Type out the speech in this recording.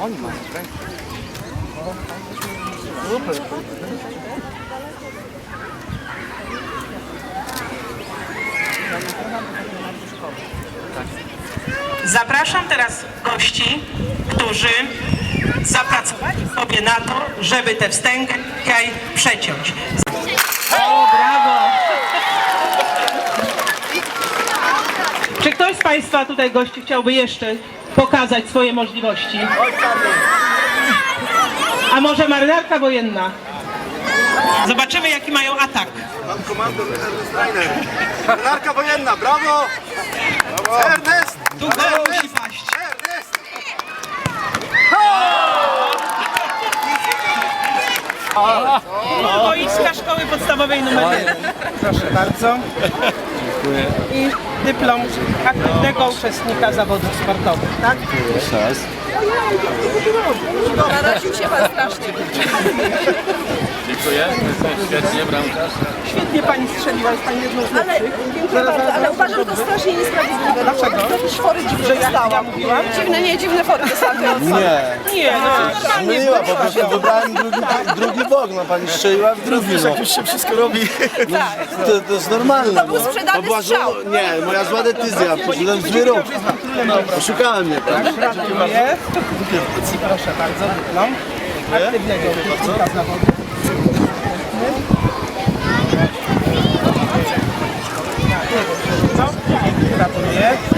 Oni mają, tak? Zapraszam teraz gości, którzy zapracowali sobie na to, żeby tę wstęgę przeciąć. O, brawo! Czy ktoś z Państwa tutaj gości chciałby jeszcze pokazać swoje możliwości? A może marynarka wojenna? Zobaczymy, jaki mają atak. Pan komandor Ernest Reiner. Marynarka wojenna, brawo! Ernest! Tu gol musi paść. Ernest! Boiska Szkoły Podstawowej nr 1. Proszę bardzo. I dyplom aktywnego uczestnika zawodów sportowych, tak? Naraził się pan strasznie. Świetnie, bramkarz. Świetnie pani strzeliła, jest pani jedną z Ale, lepszych. dziękuję bardzo, ale uważam to strasznie niesprawiedliwe. Dlaczego? Jakieś fory dziwne dostałam. Dziwne, nie, dziwne fory dostałam. Nie, Nie, no myliła, po zgłosiła prostu się. wybrałem drugi, drugi bok, no pani strzeliła w drugi, no. Jak już się wszystko robi. To, to jest normalne, To był no. sprzedany była strzał. zła- Nie, moja zła decyzja, poszedłem zły ruch. Oszukałem mnie, tak? Proszę bardzo, dyplom aktywnego uczestnika. এক